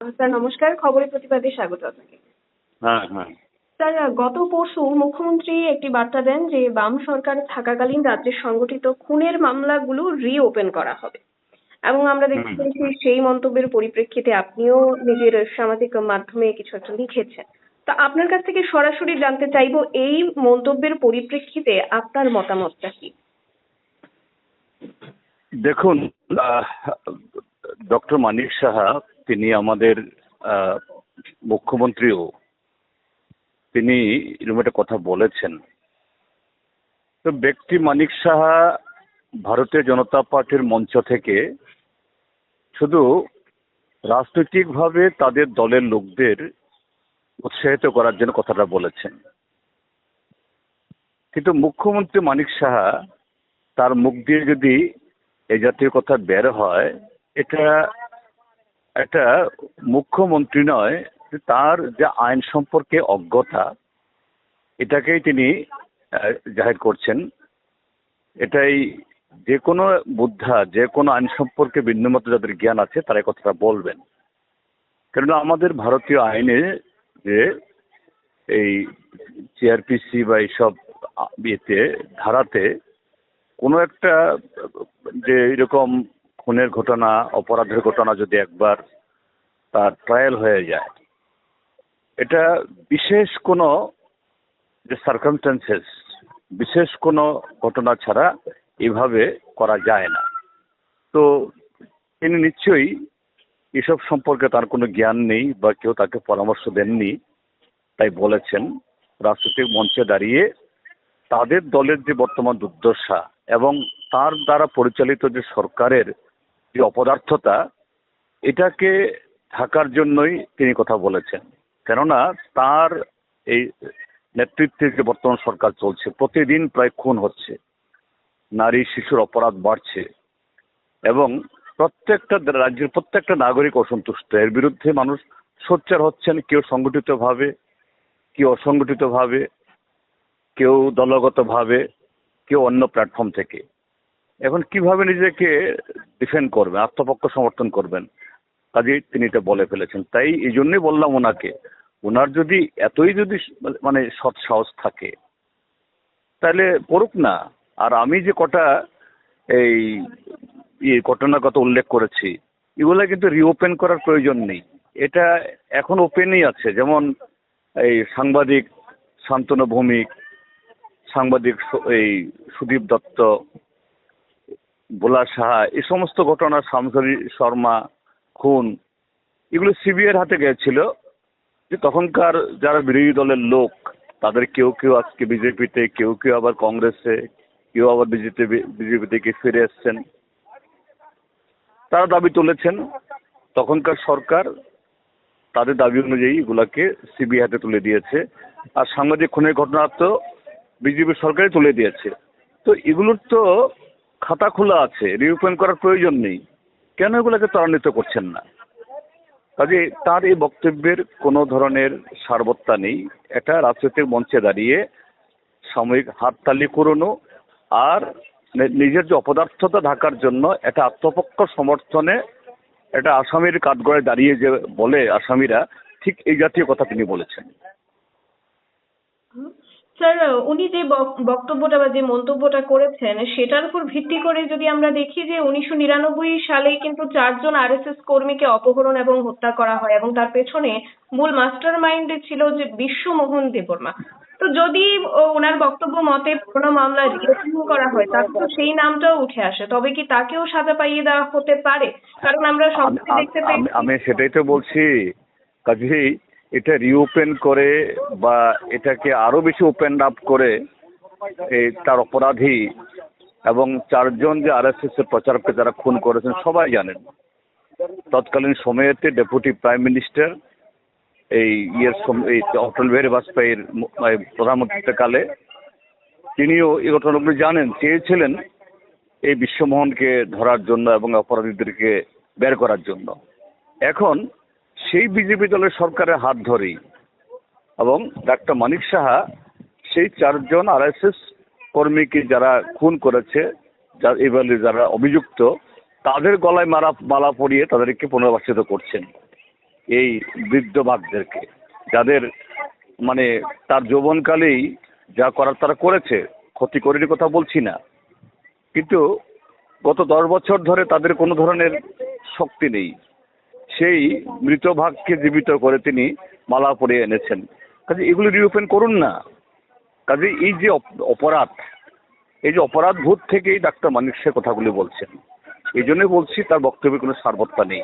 Sir নমস্কার। খবরের প্রতিবাদে স্বাগত আপনাকে। হ্যাঁ হ্যাঁ। স্যার গত পরশু মুখ্যমন্ত্রী একটি বার্তা দেন যে বাম সরকার থাকাকালীন রাজ্যে সংগঠিত খুনের মামলাগুলো রিওপেন করা হবে। এবং আমরা দেখতে পেয়েছি সেই মন্তব্যের পরিপ্রেক্ষিতে আপনিও নিজের সামাজিক মাধ্যমে কিছু একটা লিখেছেন। তা আপনার কাছ থেকে সরাসরি জানতে চাইব এই মন্তব্যের পরিপ্রেক্ষিতে আপনার মতামতটা কি? দেখুন ডক্টর মানিক সাহা তিনি আমাদের মুখ্যমন্ত্রীও। তিনি এরকম একটা কথা বলেছেন। তো ব্যক্তি মানিক সাহা ভারতীয় জনতা পার্টির মঞ্চ থেকে শুধু রাজনৈতিকভাবে তাদের দলের লোকদের উৎসাহিত করার জন্য কথাটা বলেছেন। কিন্তু মুখ্যমন্ত্রী মানিক সাহা তার মুখ দিয়ে যদি এই জাতীয় কথা বের হয়, এটা একটা মুখ্যমন্ত্রী নয় তার যে আইন সম্পর্কে অজ্ঞতা, এটাকেই তিনি জাহির করছেন। এটাই যে কোনো বুদ্ধা, যে কোনো আইন সম্পর্কে ভিন্নমত যাদের জ্ঞান আছে, তারা কথাটা বলবেন। কেননা আমাদের ভারতীয় আইনে যে এই সিআরপিসি বা এইসব ইয়েতে, ধারাতে কোনো একটা, যে এরকম খুনের ঘটনা, অপরাধের ঘটনা যদি একবার তার ট্রায়াল হয়ে যায়, এটা বিশেষ কোনো যে সার্কামস্টান্সেস বিশেষ কোনো ঘটনা ছাড়া এভাবে করা যায় না। তো তিনি নিশ্চয়ই এসব সম্পর্কে তার কোনো জ্ঞান নেই বা কেউ তাকে পরামর্শ দেননি, তাই বলেছেন। রাজনৈতিক মঞ্চে দাঁড়িয়ে তাদের দলের যে বর্তমান দুর্দশা এবং তার দ্বারা পরিচালিত যে সরকারের যে অপদার্থতা, এটাকে থাকার জন্যই তিনি কথা বলেছেন। কেননা তার এই নেতৃত্বে যে বর্তমান সরকার চলছে, প্রতিদিন প্রায় খুন হচ্ছে। নারী, শিশুর অপরাধ বাড়ছে। এবং প্রত্যেকটা রাজ্যের প্রত্যেকটা নাগরিক অসন্তুষ্ট। এর বিরুদ্ধে মানুষ সোচ্চার হচ্ছেন কেউ সংগঠিতভাবে, কেউ অসংগঠিতভাবে, কেউ দলগতভাবে, কেউ অন্য প্ল্যাটফর্ম থেকে। এখন কীভাবে নিজেকে ডিফেন্ড করবেন, আত্মপক্ষ সমর্থন করবেন? কাজেই তিনি এটা বলে ফেলেছেন। তাই এই জন্যই বললাম ওনাকে, ওনার যদি এতই যদি মানে সৎ সাহস থাকে, তাহলে করুক না। আর আমি যে কটা এই ইয়ে ঘটনার কথা উল্লেখ করেছি, এগুলো কিন্তু রিওপেন করার প্রয়োজন নেই। এটা এখন ওপেনই আছে। যেমন এই সাংবাদিক শান্তনু ভৌমিক, সাংবাদিক এই সুদীপ দত্ত ভোলা সাহা, এই সমস্ত ঘটনা শামসরি শর্মা, খুন, এগুলো সিবিআইয়ের হাতে গেছিল যে তখনকার যারা বিরোধী দলের লোক, তাদের কেউ কেউ আজকে বিজেপিতে, কেউ কেউ আবার কংগ্রেসে, কেউ আবার বিজেপি বিজেপি থেকে ফিরে এসছেন। তারা দাবি তুলেছেন, তখনকার সরকার তাদের দাবি অনুযায়ী এগুলাকে সিবিআই হাতে তুলে দিয়েছে। আর সাংবাদিক খুনের ঘটনা তো বিজেপি সরকারই তুলে দিয়েছে। তো এগুলোর তো খাতা খোলা আছে রিওপেন করার প্রয়োজন নেই। কেন এগুলোকে ত্বরান্বিত করছেন না? কাজে তার এই বক্তব্যের কোনো ধরনের সারবত্তা নেই। এটা রাজনৈতিক মঞ্চে দাঁড়িয়ে সাময়িক হাততালি কুড়োনো আর নিজের যে অপদার্থতা ঢাকার জন্য এটা আত্মপক্ষ সমর্থনে এটা আসামির কাঠগড়ায় দাঁড়িয়ে যে বলে আসামিরা, ঠিক এই জাতীয় কথা তিনি বলেছেন। স্যার উনি যে বক- বক্তব্যটা বা যে মন্তব্যটা করেছেন সেটার উপর ভিত্তি করে যদি আমরা দেখি যে উনিশশো নিরানব্বই সালে কিন্তু চারজন আরএসএস কর্মীকে অপহরণ এবং হত্যা করা হয় এবং তার পেছনে মূল মাস্টার মাইন্ডে ছিল যে বিশ্বমোহন দেববর্মা। তো যদি ওনার বক্তব্য মতে পুরোনো মামলা রিওপেন করা হয় তাহলে তো সেই নামটাও উঠে আসে। তবে কি তাকেও সাজা পাইয়ে দেওয়া হতে পারে? কারণ আমরা আমি- সবসময় দেখতে পেয়েছি। আমি সেটাই তো বলছি। কাজেই এটা রিওপেন করে বা এটাকে আরও বেশি ওপেন আপ করে, এই তার অপরাধী এবং চারজন যে আরএসএস এর প্রচারককে যারা খুন করেছেন, সবাই জানেন। তৎকালীন সময়েতে ডেপুটি প্রাইম মিনিস্টার এই ইয়ের এই অটল বিহারী বাজপেয়ীর প্রধানমন্ত্রীকালে তিনিও এই ঘটনাগুলো জানেন, চেয়েছিলেন এই বিশ্বমোহনকে ধরার জন্য এবং অপরাধীদেরকে বের করার জন্য। এখন সেই বিজেপি দলের সরকারের হাত ধরেই। এবং ডাক্তার মানিক সাহা সেই চারজন আরএসএস কর্মীকে যারা খুন করেছে, যা এবারে যারা অভিযুক্ত, তাদের গলায় মারা, মালা পরিয়ে তাদেরকে পুনর্বাসিত করছেন এই বৃদ্ধ বাঘদেরকে। যাদের মানে তার যৌবনকালেই যা করার তারা করেছে, ক্ষতি করেনি কথা বলছি না। কিন্তু গত দশ বছর ধরে তাদের কোনো ধরনের শক্তি নেই। সেই মৃত ভাগকে জীবিত করে তিনি মালা পরে এনেছেন। কাজে এগুলি রিওপেন করুন না। কাজে এই যে অপরাধ, এই যে অপরাধ ভূত থেকেই ডাক্তার মানিক সে কথাগুলি বলছেন। এই জন্যই বলছি, তার বক্তব্যে কোনো সার্বত্তা নেই।